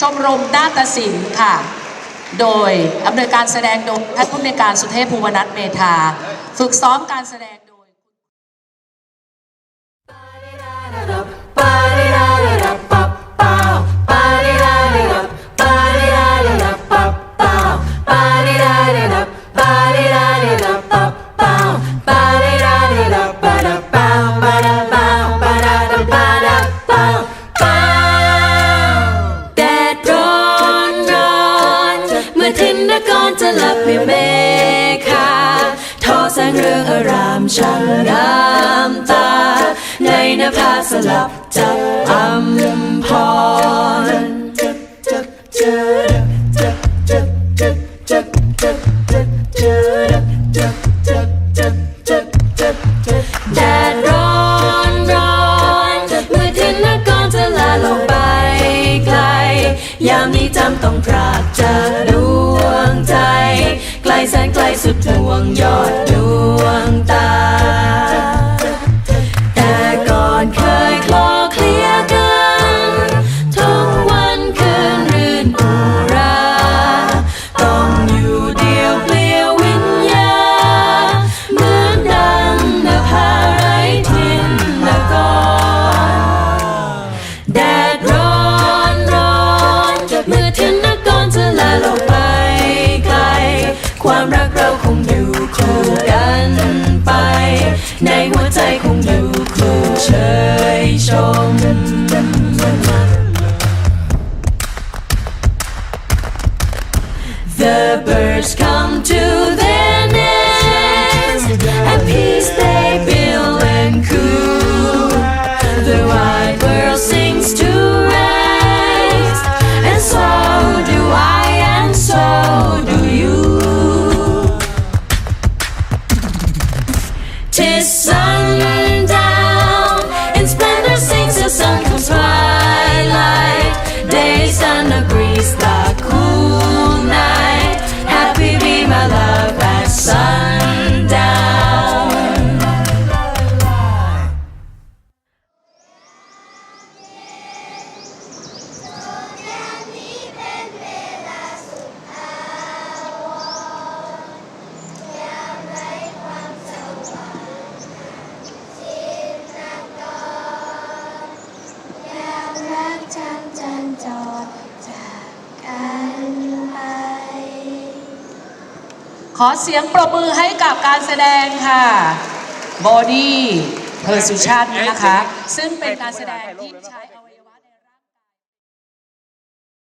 ชมรมนาฏศิลป์ค่ะ โดยอำนวยการแสดงโดยท่านผู้ในการสุเทพภูวนัทเมธา ฝึกซ้อมการแสดง จะหลับเพียงเมฆาทอแสงเรืองอารามช่างงามตา ในนภาสลับจับอัมพรแดดร้อนร้อนเมื่อทินนกกรจะลาลงไปไกล ยามนี้จำต้องพรากจากดวงใจไกล แสนไกลสุดดวงยอดดวงตา แต่ก่อนเคยคลอเคลียกัน ทุกวันคืนรื่นอุรา ต้องอยู่เดียวเปลี่ยววิญญา เหมือนดังนภาไร้ทินนกรแดดร้อนร้อนเมื่อทินนกรจะลาลง The birds come to their nest peace they build and cool. The wide world sings to and so do I, and so do you. Tis ขอเสียงปรบมือให้กับการแสดงค่ะบอดี้เพอร์ซูชันนะคะ ซึ่งเป็นการแสดงที่ใช้